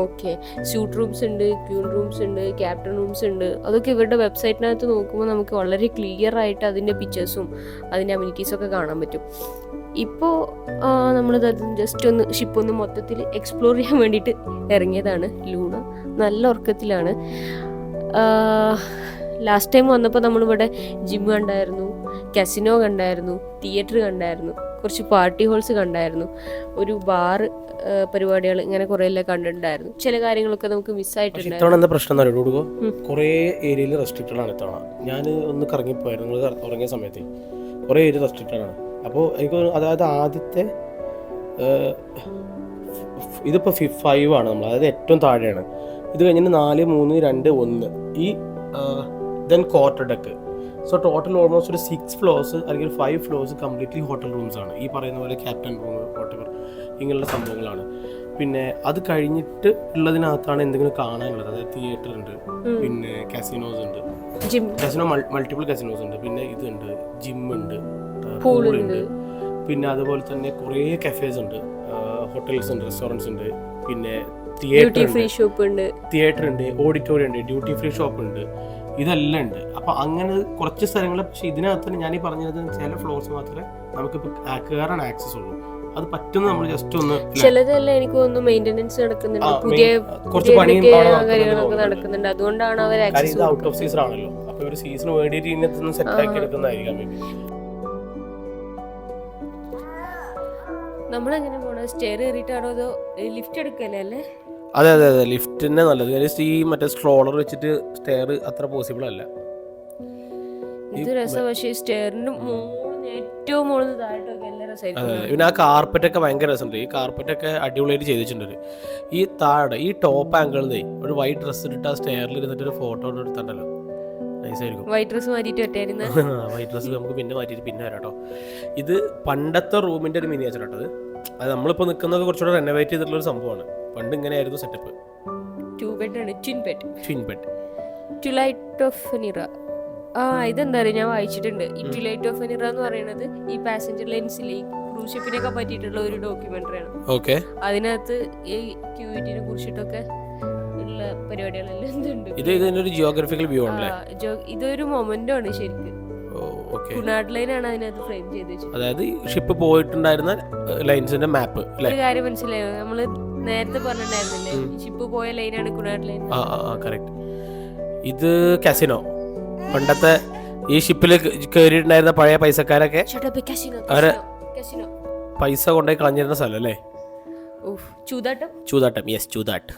ഓക്കെ സ്യൂട്ട് റൂംസ് ഉണ്ട് ക്യൂൺ റൂംസ് ഉണ്ട് ക്യാപ്റ്റൻ റൂംസ് ഉണ്ട്. അതൊക്കെ ഇവരുടെ വെബ്സൈറ്റിനകത്ത് നോക്കുമ്പോൾ നമുക്ക് വളരെ ക്ലിയർ ആയിട്ട് അതിന്റെ പിക്ചേഴ്സും അതിന്റെ അമ്യൂണിറ്റീസും ഒക്കെ കാണാൻ പറ്റും. ഇപ്പോൾ നമ്മൾ ജസ്റ്റ് ഒന്ന് ഷിപ്പ് ഒന്ന് മൊത്തത്തിൽ എക്സ്പ്ലോർ ചെയ്യാൻ വേണ്ടിയിട്ട് ഇറങ്ങിയതാണ് ലൂണ. നല്ല ഉറക്കത്തിലാണ്. ലാസ്റ്റ് ടൈം വന്നപ്പോൾ നമ്മളിവിടെ ജിം കണ്ടായിരുന്നു കസിനോ കണ്ടായിരുന്നു തിയേറ്റർ കണ്ടായിരുന്നു കുറച്ച് പാർട്ടി ഹോൾസ് കണ്ടായിരുന്നു ഒരു ബാർ പരിപാടികൾ ഇങ്ങനെ കുറെ എല്ലാം കണ്ടിട്ടുണ്ടായിരുന്നു. ചില കാര്യങ്ങളൊക്കെ നമുക്ക് മിസ്സായിട്ടുണ്ട് ഇത്തവണ എന്താ പ്രശ്നം അറിയോ കുറേ ഏരിയയിൽ റെസ്ട്രിക്റ്റഡ് ആണ് ഇത്തവണ. ഞാൻ ഒന്ന് കറങ്ങിപ്പോയായിരുന്നു നിങ്ങൾ ഉറങ്ങിയ സമയത്ത്. കുറേ ഏരിയ റെസ്ട്രിക്റ്റഡ് ആണ് അപ്പോൾ എനിക്ക് അതായത് ആദ്യത്തെ ഇതിപ്പോൾ ഫി ഫൈവ് ആണ് നമ്മൾ അതായത് ഏറ്റവും താഴെയാണ്. ഇത് കഴിഞ്ഞിട്ട് നാല് മൂന്ന് രണ്ട് ഒന്ന്. ഈ then quarter deck so total almost ഒരു സിക്സ് ഫ്ലോസ് അല്ലെങ്കിൽ five floors completely hotel rooms ആണ്. ഈ പറയുന്ന പോലെ ക്യാപ്റ്റൻ റൂം വോട്ടവർ ഇങ്ങനെയുള്ള സംഭവങ്ങളാണ്. പിന്നെ അത് കഴിഞ്ഞിട്ട് ഉള്ളതിനകത്താണ് എന്തെങ്കിലും കാണാനുള്ളത്. അതായത് തിയേറ്റർ ഉണ്ട്. പിന്നെ കസിനോസ് ഉണ്ട്. കാസിനോ മൾട്ടിപ്പിൾ കസിനോസ് ഉണ്ട്. പിന്നെ ഇതുണ്ട്. ജിം ഉണ്ട്. ഉണ്ട് പിന്നെ അതുപോലെ തന്നെ കുറേ കഫേസ് ഉണ്ട്. ഹോട്ടൽസ് ഉണ്ട് റെസ്റ്റോറന്റ്സ് ഉണ്ട്. പിന്നെ തിയേറ്റർ ഫ്രീ ഷോപ്പ് ഉണ്ട്. തിയേറ്റർ ഉണ്ട്. ഓഡിറ്റോറിയം ഉണ്ട് ഡ്യൂട്ടി ഫ്രീ ഷോപ്പ് ഉണ്ട്. ഇതെല്ലാം ഉണ്ട്. അപ്പോൾ അങ്ങനെ കുറച്ച് സ്ഥലങ്ങൾ പക്ഷെ ഇതിനകത്ത് തന്നെ ഞാൻ ഈ പറഞ്ഞത് ചില ഫ്ലോർസ് മാത്രമേ നമുക്ക് കയറാൻ ആക്സസ് ഉള്ളൂ. അത് പറ്റുന്ന നമ്മൾ ജസ്റ്റ് ഒന്ന് ല്ലേ? ചിലതെല്ലാം എനിക്ക് തോന്നുന്നു മെയിന്റനൻസ് നടക്കുന്നുണ്ട്. പുതിയ കുറച്ച് പണിയും നടക്കുന്നുണ്ട് കാര്യങ്ങളൊക്കെ നടക്കുന്നുണ്ട്. അതുകൊണ്ടാണ് അവർ ഔട്ട് ഓഫ് സീസൺ ആണല്ലോ. അപ്പോൾ ഒരു സീസൺ വേണ്ടിയിട്ട് ഇതിനകത്ത് സെറ്റ് ആക്കി എടുക്കുന്നതായിരിക്കാം നമ്മളെങ്ങനെ പോണത്? സ്റ്റെയർ കയറിയിട്ടാണോ അതോ ലിഫ്റ്റ് എടുക്കല്ലേ അല്ലേ? അതെ അതെ അതെ. ലിഫ്റ്റിനെ നല്ലത്. കാര്യം ഈ മറ്റേ സ്ട്രോളർ വെച്ചിട്ട് സ്റ്റെയർ അത്ര പോസിബിൾ അല്ല. ഇത് രസം. പക്ഷേ സ്റ്റെയറിന്റെ മുകളിൽ ഏറ്റവും മുകളിൽ താഴോട്ടൊക്കെ എല്ലാ രസമായിരിക്കും പിന്നെ ആ കാർപ്പറ്റ് ഒക്കെ ഭയങ്കര രസമുണ്ട്. ഈ കാർപ്പറ്റ് ഒക്കെ അടിപൊളിയായിട്ട് ചെയ്തിട്ടുണ്ട്. ഈ താഴെ ഈ ടോപ്പ് ആംഗിളിൽ ഒരു വൈറ്റ് ഡ്രസ്സ് ഇട്ടിട്ട് ആ സ്റ്റെയറിൽ ഇരുന്നിട്ട് ഒരു ഫോട്ടോ എടുത്തിട്ടുണ്ടല്ലോ നൈസായിരിക്കും വൈറ്റ് ഡ്രസ് മാറ്റിയിട്ട് വൈറ്റ് നമുക്ക് പിന്നെ മാറ്റിയിട്ട് പിന്നെ വരാം കേട്ടോ ഇത് പണ്ടത്തെ റൂമിന്റെ ഒരു മിനിയേച്ചർ കേട്ടോ അത്. നമ്മളിപ്പോ നമ്മളിപ്പോൾ നിൽക്കുന്നത് കുറച്ചുകൂടെ റെനോവേറ്റ് ചെയ്തിട്ടുള്ള ഒരു സംഭവമാണ്. പണ്ട് ഇങ്ങനെയായിരുന്നു സെറ്റപ്പ് ടു ബെഡ് ആണ് twin bed twin bed two light off നിറ ആ ഇതെന്താ പറയുക ഞാൻ വായിച്ചിട്ടുണ്ട്. ഈ ടു ലൈറ്റ് ഓഫ് നിറ എന്ന് പറയുന്നത് ഈ പാസഞ്ചർ ലൈൻസിൽ ഈ ക്രൂസ് ഷിപ്പിനൊക്കെ പറ്റിയിട്ടുള്ള ഒരു ഡോക്യുമെന്ററിയാണ് ഓക്കെ അതിനകത്ത് ഈ ക്യൂവിറ്റിനെ കുറിച്ചിട്ടൊക്കെ ഉള്ള പരിപാടികളെല്ലാം ഇത് ഇതിന്റെ ഒരു ജിയോഗ്രഫിക്കൽ വ്യൂ ആണല്ലേ? ഇതൊരു മൊമെന്റ് ആണ് ശരിക്കും കുണാട് ലൈനാണ് അതിനകത്ത് ഫ്രെയിം ചെയ്ത് വെച്ചത് അതായത് ഷിപ്പ് പോയിട്ടുണ്ടായിരുന്ന ലൈൻസിന്റെ മാപ്പ് ഒരു കാര്യം മനസ്സിലായോ? നമ്മൾ നേരത്തെ പറഞ്ഞിട്ടുണ്ടായിരുന്നില്ലേ? ഷിപ്പ് പോയ ലൈനാണ് കുണാട് ലൈൻ ആ കറക്റ്റ് ഇത് കാസിനോ പണ്ടത്തെ ഈ ഷിപ്പിൽ കയറിയിട്ടുണ്ടായിരുന്ന പഴയ പൈസക്കാരൊക്കെ അവരെ- പൈസ കൊണ്ടുപോയി കളഞ്ഞിരുന്ന സ്ഥലം അല്ലേ? ചൂതാട്ടം? ചൂതാട്ടം യെസ് ചൂതാട്ട്.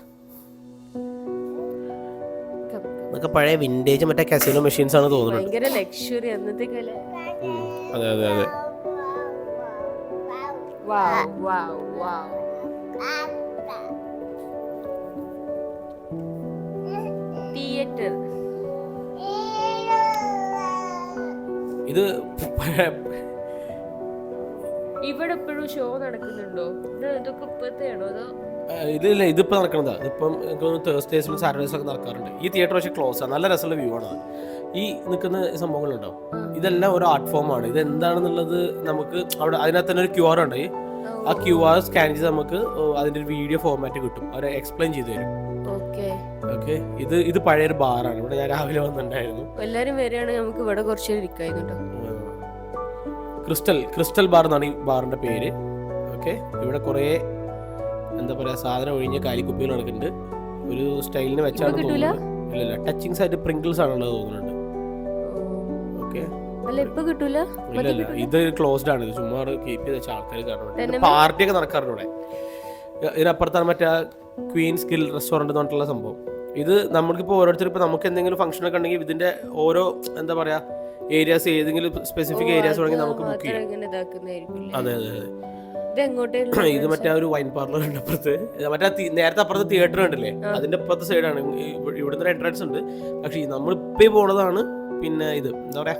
അതൊക്കെ പഴയ വിന്റേജ് മറ്റേ കസിനോ മെഷീൻസ് ആണ് തോന്നുന്നത് അതെ അതെ അതെ. തിയേറ്റർ ഇത് ഇവിടെ ഇപ്പോഴും ഷോ നടക്കുന്നുണ്ടോ? ഇത് ഇതൊക്കെ ഇപ്പോഴത്തെയാണോ? അതോ ഇതില്ല ഇതിപ്പോ നടക്കണതാ. ഇതിപ്പം എനിക്ക് തോന്നുന്നു തേഴ്സ്ഡേസിലും സാറ്റർഡേസിലും ഒക്കെ നടക്കാറുണ്ട്. ഈ തിയേറ്റർ പക്ഷേ ക്ലോസ് ആണ് നല്ല രസമുള്ള വ്യൂ ആണ് ഈ നിൽക്കുന്ന സംഭവങ്ങളുണ്ടോ? ഇതെല്ലാം ഒരു ആർട്ട് ഫോം ആണ്. ഇത് എന്താണെന്നുള്ളത് നമുക്ക് അവിടെ അതിനകത്ത് തന്നെ ഒരു ക്യു ആർ ഉണ്ട് ആ ക്യു ആർ സ്കാൻ ചെയ്ത് നമുക്ക് അതിന്റെ ഒരു വീഡിയോ ഫോർമാറ്റ് കിട്ടും. അവർ എക്സ്പ്ലെയിൻ ചെയ്തു തരും. ഓക്കെ. ഓക്കെ? ഇത് ഇത് പഴയൊരു ബാറാണ് ഇവിടെ ഞാൻ രാവിലെ വന്നിട്ടുണ്ടായിരുന്നു. എല്ലാരും വരികയാണെങ്കിൽ നമുക്ക് ഇവിടെ കുറച്ച് ഇരിക്കായിരുന്നു ക്രിസ്റ്റൽ ക്രിസ്റ്റൽ ബാർ എന്നാണ് ഈ ബാറിന്റെ പേര്. ഓക്കെ? ഇവിടെ കുറേ എന്താ പറയാ സാധനം ഒഴിഞ്ഞ കാലിക്കുപ്പികൾ നടക്കുന്നുണ്ട്. ഒരു സ്റ്റൈലിന് വെച്ചാണ്? തോന്നുന്നത്. ഇല്ല ഇല്ല. ടച്ചിങ്സ് ആയിട്ട് പ്രിങ്കിൾസ് ആണുള്ളത് തോന്നുന്നുണ്ട്. ഓക്കെ ഇത് ക്ലോസ്ഡ് ആണ്. ഇത് ചുമ്മാ കീപ്പ് ചെയ്ത് വെച്ച ആൾക്കാർ കാണുന്നുണ്ട് തന്നെ പാർട്ടിയൊക്കെ നടക്കാറുണ്ട് ഇവിടെ. ഇതിനപ്പുറത്താണ് മറ്റേ ക്വീൻ സ്കിൽ റെസ്റ്റോറന്റ് എന്ന് പറഞ്ഞിട്ടുള്ള സംഭവം. ഇത് നമ്മൾക്കിപ്പോൾ ഓരോരുത്തർ ഇപ്പോൾ നമുക്ക് എന്തെങ്കിലും ഫംഗ്ഷൻ ഒക്കെ ഉണ്ടെങ്കിൽ ഇതിന്റെ ഓരോ എന്താ പറയാ ഏരിയാസ് ഏതെങ്കിലും സ്പെസിഫിക് ഏരിയാസ് വേണമെങ്കിൽ നമുക്ക് ബുക്ക് ചെയ്യാം. അതെ അതെ അതെ. ഇത് മറ്റേ ഒരു വൈൻ പാർലർ ഉണ്ട് അപ്പുറത്ത്. മറ്റേ നേരത്തെ അപ്പുറത്ത് തിയേറ്റർ ഉണ്ടല്ലേ അതിന്റെ അപ്പുറത്തെ സൈഡാണ് ഇവിടുത്തെ എൻട്രൻസ് ഉണ്ട്. പക്ഷെ നമ്മളിപ്പോ പോണതാണ് പിന്നെ ഇത്. എന്താ പറയാ?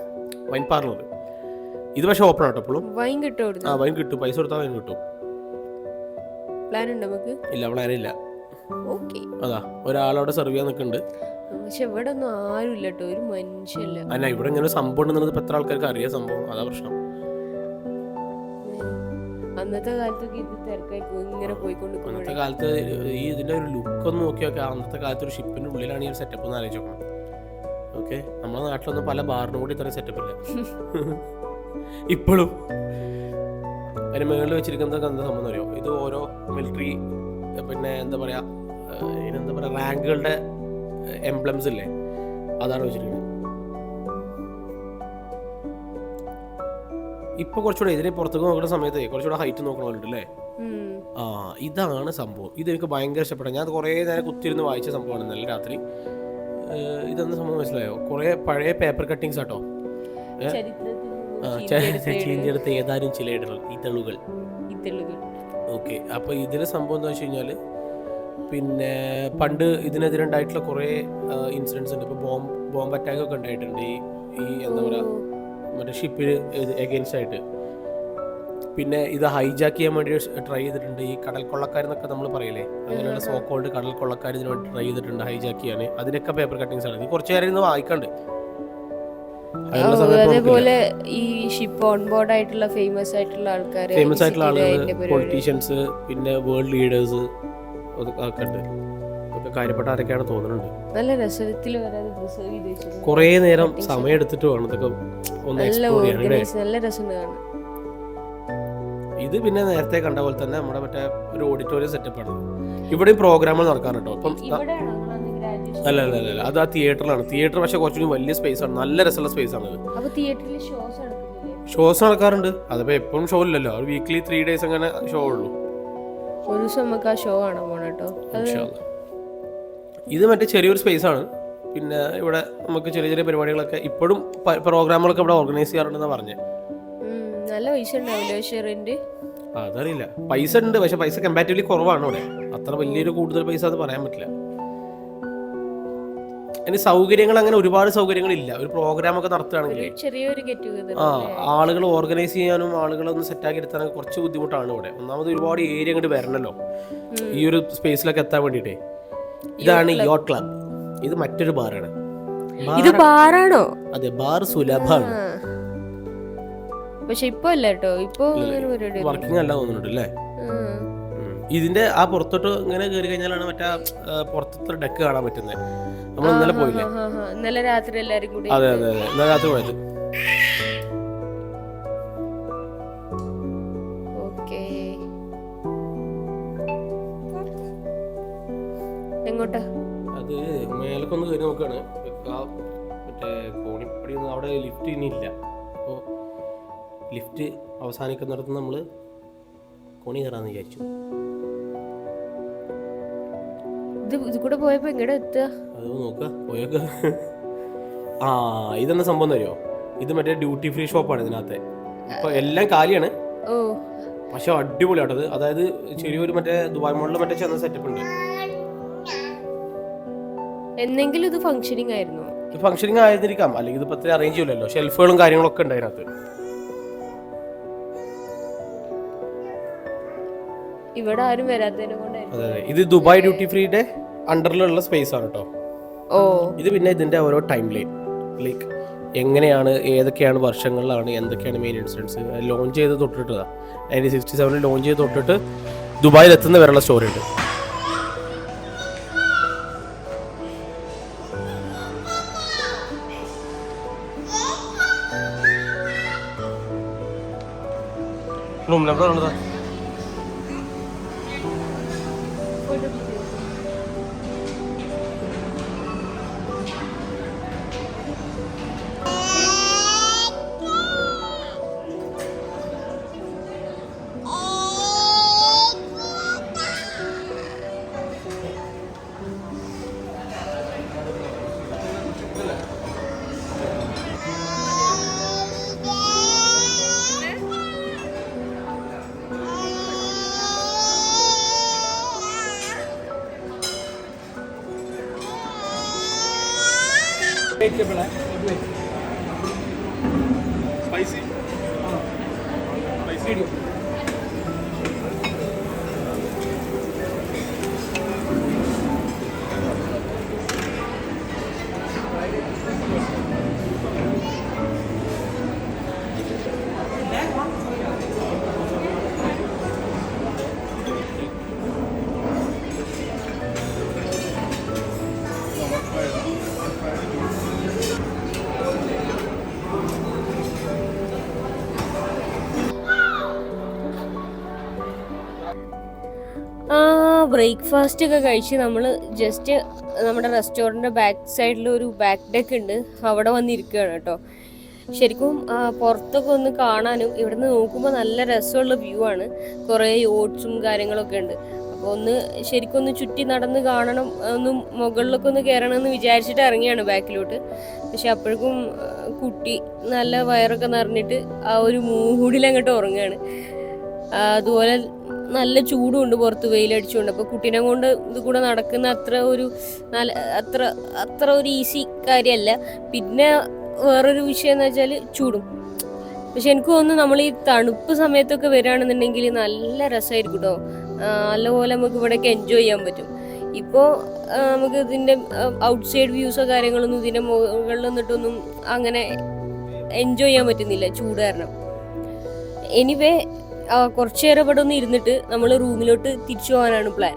വൈൻ പാർലർ ഇത് പക്ഷെ ഓപ്പൺ ആട്ടോ എപ്പോഴും വൈൻ കിട്ടും ആ വൈൻ കിട്ടും. പൈസ കൊടുത്താൽ വൈൻ കിട്ടും. പ്ലാൻ ഉണ്ട് നമുക്ക്? ഇല്ല പ്ലാൻ ഇല്ല. അതാ ഒരാളവിടെ സെർവ് ചെയ്യാൻ നിൽക്കുന്നുണ്ട്. പക്ഷെ ഇവിടെ ഒന്നും ആരും ഇല്ല കേട്ടോ. ഒരു മനുഷ്യല്ല അല്ല ഇവിടെ ഇങ്ങനെ സംഭവം ഉണ്ടെന്നുള്ളത് എത്ര ആൾക്കാർക്ക് അറിയാം സംഭവം. അതാ പ്രശ്നം. അന്നത്തെ കാലത്തൊക്കെ ഇത് തിരക്കായി പോയി ഇങ്ങനെ പോയിക്കൊണ്ട് അന്നത്തെ കാലത്ത് ഈ ഇതിന്റെ ഒരു ലുക്ക് ഒന്ന് നോക്കി നോക്കിയാൽ അന്നത്തെ കാലത്ത് ഒരു ഷിപ്പിന്റെ ഉള്ളിലാണ് ഈ ഒരു സെറ്റപ്പ് എന്ന് ആലോചിച്ച് നോക്കണം. ഓക്കെ നമ്മുടെ നാട്ടിലൊന്നും പല ബാറിനും കൂടി ഇത്ര സെറ്റപ്പ് ഇല്ല. ഇപ്പോഴും അതിന് മുകളിൽ വെച്ചിരിക്കുന്നത് എന്താ സംഭവം അറിയോ ഇത് ഓരോ മിലിറ്ററി പിന്നെ എന്താ പറയാ ഇതിനെന്താ പറയാ റാങ്കുകളുടെ എംബ്ലംസ് ഇല്ലേ? അതാണ് വെച്ചിരിക്കുന്നത്. ഇപ്പൊ കുറച്ചുകൂടെ ഇതിനെ പുറത്തേക്ക് നോക്കുന്ന സമയത്ത് കുറച്ചുകൂടെ ഹൈറ്റ് നോക്കണമല്ലോ അല്ലേ? ആ ഇതാണ് സംഭവം. ഇത് എനിക്ക് ഭയങ്കര ഇഷ്ടപ്പെട്ടത്. ഞാൻ കുറേ നേരം കുത്തിരുന്ന് വായിച്ച സംഭവമാണ് ഇന്നലെ രാത്രി. ഇതെന്ന ഇതെന്താ സംഭവം മനസ്സിലായോ? കുറേ പഴയ പേപ്പർ കട്ടിങ്സ് ആട്ടോ. ചീന്തിയെടുത്ത ഏതാനും ചില ഇതളുകൾ. ഓക്കെ അപ്പൊ ഇതിലെ സംഭവം എന്താ വെച്ച് കഴിഞ്ഞാൽ പിന്നെ പണ്ട് ഇതിനെതിരെ ഉണ്ടായിട്ടുള്ള കുറേ ഇൻസിഡൻസ് ഉണ്ട്. ഇപ്പൊ ബോംബ് ബോംബ് അറ്റാക്ക് ഒക്കെ ഉണ്ടായിട്ടുണ്ട് ഈ എന്താ പറയുക മറ്റേ ഷിപ്പിന് എഗെയിൻസ്റ്റ് ആയിട്ട്. പിന്നെ ഇത് ഹൈജാക്ക് ചെയ്യാൻ വേണ്ടി ട്രൈ ചെയ്തിട്ടുണ്ട്. ഈ കടൽ കൊള്ളക്കാരെന്നൊക്കെ നമ്മൾ പറയില്ലേ? അങ്ങനെയുള്ള സോ കോൾഡ് കടൽ കൊള്ളക്കാർ ഇതിന് വേണ്ടി ട്രൈ ചെയ്തിട്ടുണ്ട് ഹൈജാക്ക് ചെയ്യാൻ അതിനൊക്കെ പേപ്പർ കട്ടിങ്സ് ആണ്. ഇത് കുറച്ച് നേരം ഇന്ന് വായിക്കണ്ട്. അതേപോലെ ഈ ഷിപ്പ് ഓൺ ബോർഡ് ആയിട്ടുള്ള ഫേമസ് ആയിട്ടുള്ള ആൾക്കാർ ഫേമസ് ആയിട്ടുള്ള ആൾക്കാർ ആളുകൾ പൊളിറ്റീഷ്യൻസ് പിന്നെ വേൾഡ് ലീഡേഴ്സ് ഒക്കെ ഉണ്ട് കാര്യപ്പെട്ട ആരൊക്കെയാണ് തോന്നുന്നുണ്ട്. നല്ല രസത്തിൽ കുറേ നേരം സമയം എടുത്തിട്ട് വേണം ഇതൊക്കെ ഒന്ന് എക്സ്പ്ലോർ ചെയ്യാൻ നല്ല രസമുണ്ട് ഇത് പിന്നെ നേരത്തെ കണ്ട പോലെ തന്നെ നമ്മുടെ മറ്റേ ഒരു ഓഡിറ്റോറിയം സെറ്റപ്പ് ആണ്. ഇവിടെയും പ്രോഗ്രാമുകൾ നടക്കാറുണ്ടോ അപ്പം? അല്ല അല്ല അല്ല അത് ആ തിയേറ്ററിലാണ് തിയേറ്റർ പക്ഷെ കുറച്ചുകൂടി വലിയ സ്പേസ് ആണ്. നല്ല രസമുള്ള സ്പേസ് ആണ് ഷോസ് നടക്കാറുണ്ട്. അതിപ്പോ എപ്പോഴും ഷോ ഇല്ലല്ലോ. വീക്ക്ലി ത്രീ ഡേയ്സ് അങ്ങനെ ഷോ ഉള്ളൂ. ഒരു ദിവസം നമുക്ക് ആ ഷോ ആണ് പോണം കേട്ടോ. ഇത് മറ്റേ ചെറിയൊരു സ്പേസാണ് ആണ്. പിന്നെ ഇവിടെ നമുക്ക് ചെറിയ ചെറിയ പരിപാടികളൊക്കെ ഇപ്പോഴും പ്രോഗ്രാമുകളൊക്കെ ഇവിടെ ഓർഗനൈസ് ചെയ്യാറുണ്ടെന്ന് പറഞ്ഞേ. നല്ല പൈസ അതറിയില്ല. പൈസ ഉണ്ട് പക്ഷെ പൈസ കമ്പാരിറ്റീവ്ലി കുറവാണ് ഇവിടെ. അത്ര വലിയൊരു കൂടുതൽ പൈസ അത് പറയാൻ പറ്റില്ല. അതിന് സൗകര്യങ്ങൾ അങ്ങനെ ഒരുപാട് സൗകര്യങ്ങൾ ഇല്ല. ഒരു പ്രോഗ്രാം ഒക്കെ നടത്തുകയാണെങ്കിൽ ചെറിയൊരു ഗെറ്റ് ടുഗദർ ആ ആളുകൾ ഓർഗനൈസ് ചെയ്യാനും ആളുകളൊന്ന് സെറ്റാക്കി എടുത്താനൊക്കെ കുറച്ച് ബുദ്ധിമുട്ടാണ് ഇവിടെ. ഒന്നാമത് ഒരുപാട് ഏരിയ അങ്ങോട്ട് വരണല്ലോ. ഈ ഒരു സ്പേസിലൊക്കെ എത്താൻ വേണ്ടിയിട്ടേ. ഇതാണ് യോട്ട് ക്ലബ് ഇത് മറ്റൊരു ബാറാണ് ഇത് ബാറാണോ? അതെ ബാർ സുലഭാണ്. പക്ഷെ ഇപ്പൊ അല്ല കേട്ടോ ഇപ്പൊ വർക്കിംഗ് അല്ല തോന്നുന്നുണ്ട് അല്ലേ. ഇതിന്റെ ആ പുറത്തോട്ട് ഇങ്ങനെ കയറി കഴിഞ്ഞാലാണ് മറ്റേ പുറത്തത്തെ ഡെക്ക് കാണാൻ പറ്റുന്നത് നമ്മൾ ഇന്നലെ പോയില്ലേ. ഇന്നലെ രാത്രി എല്ലാരും കൂടി അതെ അതെ അതെ. ഇന്നലെ രാത്രി പോയത്. എങ്ങോട്ടാ? അത് മേലക്കൊന്ന് കയറി നോക്കാണ്. മറ്റേ കോണിപ്പടി അവിടെ ലിഫ്റ്റ് ഇനി ഇല്ല അപ്പോൾ ലിഫ്റ്റ് അവസാനിക്കുന്നിടത്ത് നമ്മൾ കോണി കയറാന്ന് വിചാരിച്ചു. ഇത് ഇത് കൂടെ പോയപ്പോ എങ്ങടെ എത്തുക? അത് നോക്ക പോയൊക്കെ. ആ ഇതെന്താ സംഭവം തരുമോ ഇത് മറ്റേ ഡ്യൂട്ടി ഫ്രീ ഷോപ്പാണ് ഇതിനകത്തെ. അപ്പൊ എല്ലാം കാലിയാണ്. പക്ഷെ അടിപൊളിയാട്ടത് അതായത് ചെറിയൊരു മറ്റേ ദുബായ് മോളിൽ മറ്റേ ചെന്ന സെറ്റപ്പ് ഉണ്ട്. എന്നെങ്കിലും ഇത് ഫങ്ഷനിങ് ആയിരുന്നു? ഇത് ഫംഗ്ഷനിങ് ആയിരുന്നിരിക്കാം അല്ലെങ്കിൽ ഇത് പത്ര അറേഞ്ച് ചെയ്യില്ലല്ലോ ഷെൽഫുകളും കാര്യങ്ങളൊക്കെ ഉണ്ട് അതിനകത്ത്. ഇവിടെ ആരും വരാത്തതിനെ കൊണ്ടായിരുന്നു അതെ അതെ. ഇത് ദുബായ് ഡ്യൂട്ടി ഫ്രീയുടെ അണ്ടറിലുള്ള സ്പേസ് ആണ് കേട്ടോ ഓ. ഇത് പിന്നെ ഇതിന്റെ ഓരോ ടൈം ലൈൻ ലൈക്ക് എങ്ങനെയാണ് ഏതൊക്കെയാണ് വർഷങ്ങളിലാണ് എന്തൊക്കെയാണ് മെയിൻ ഇൻസിഡൻസ് ലോഞ്ച് ചെയ്ത് തൊട്ടിട്ടതാണ് നയന്റീൻ സിക്സ്റ്റി സെവനിൽ ലോഞ്ച് ചെയ്ത് തൊട്ടിട്ട് ദുബായിൽ എത്തുന്ന വരെയുള്ള സ്റ്റോറി ഉണ്ട്. นุ่มแล้วรถแล้ว ಬೆಳೆ ബ്രേക്ക്ഫാസ്റ്റ് ഒക്കെ കഴിച്ച് നമ്മൾ ജസ്റ്റ് നമ്മുടെ റെസ്റ്റോറന്റ് ബാക്ക് സൈഡിൽ ഒരു ബാക്ക് ഡെക്ക് ഉണ്ട്. അവിടെ വന്നിരിക്കുകയാണ് കേട്ടോ. ശരിക്കും പുറത്തൊക്കെ ഒന്ന് കാണാനും ഇവിടുന്ന് നോക്കുമ്പോൾ നല്ല രസമുള്ള വ്യൂ ആണ്. കുറേ ഓട്സും കാര്യങ്ങളൊക്കെ ഉണ്ട്. അപ്പോൾ ഒന്ന് ശരിക്കും ഒന്ന് ചുറ്റി നടന്ന് കാണണം ഒന്ന് മുകളിലൊക്കെ ഒന്ന് കയറണം എന്ന് വിചാരിച്ചിട്ട് ഇറങ്ങിയാണ് ബാക്കിലോട്ട്. പക്ഷെ അപ്പോഴേക്കും കുട്ടി നല്ല വയറൊക്കെ നിറഞ്ഞിട്ട് ആ ഒരു മൂടിൽ അങ്ങോട്ട് ഉറങ്ങുകയാണ് അതുപോലെ നല്ല ചൂടുണ്ട് പുറത്ത് വെയിലടിച്ചുകൊണ്ട്. അപ്പോൾ കുട്ടീനെ കൊണ്ട് ഇത് കൂടെ നടക്കുന്ന അത്ര ഒരു നല്ല അത്ര അത്ര ഒരു ഈസി കാര്യമല്ല പിന്നെ വേറൊരു വിഷയം എന്ന് വെച്ചാൽ ചൂടും. പക്ഷെ എനിക്ക് തോന്നുന്നു നമ്മൾ ഈ തണുപ്പ് സമയത്തൊക്കെ വരികയാണെന്നുണ്ടെങ്കിൽ നല്ല രസമായിരിക്കും കേട്ടോ നല്ലപോലെ നമുക്ക് ഇവിടെയൊക്കെ എൻജോയ് ചെയ്യാൻ പറ്റും. ഇപ്പോൾ നമുക്ക് ഇതിന്റെ ഔട്ട് സൈഡ് വ്യൂസോ കാര്യങ്ങളൊന്നും ഇതിന്റെ മുകളിൽ നിന്നിട്ടൊന്നും അങ്ങനെ എൻജോയ് ചെയ്യാൻ പറ്റുന്നില്ല ചൂട് കാരണം. എനിവേ കുറച്ചു നേരം ഇവിടെ ഒന്ന് ഇരുന്നിട്ട് നമ്മൾ റൂമിലോട്ട് തിരിച്ചു പോകാനാണ് പ്ലാൻ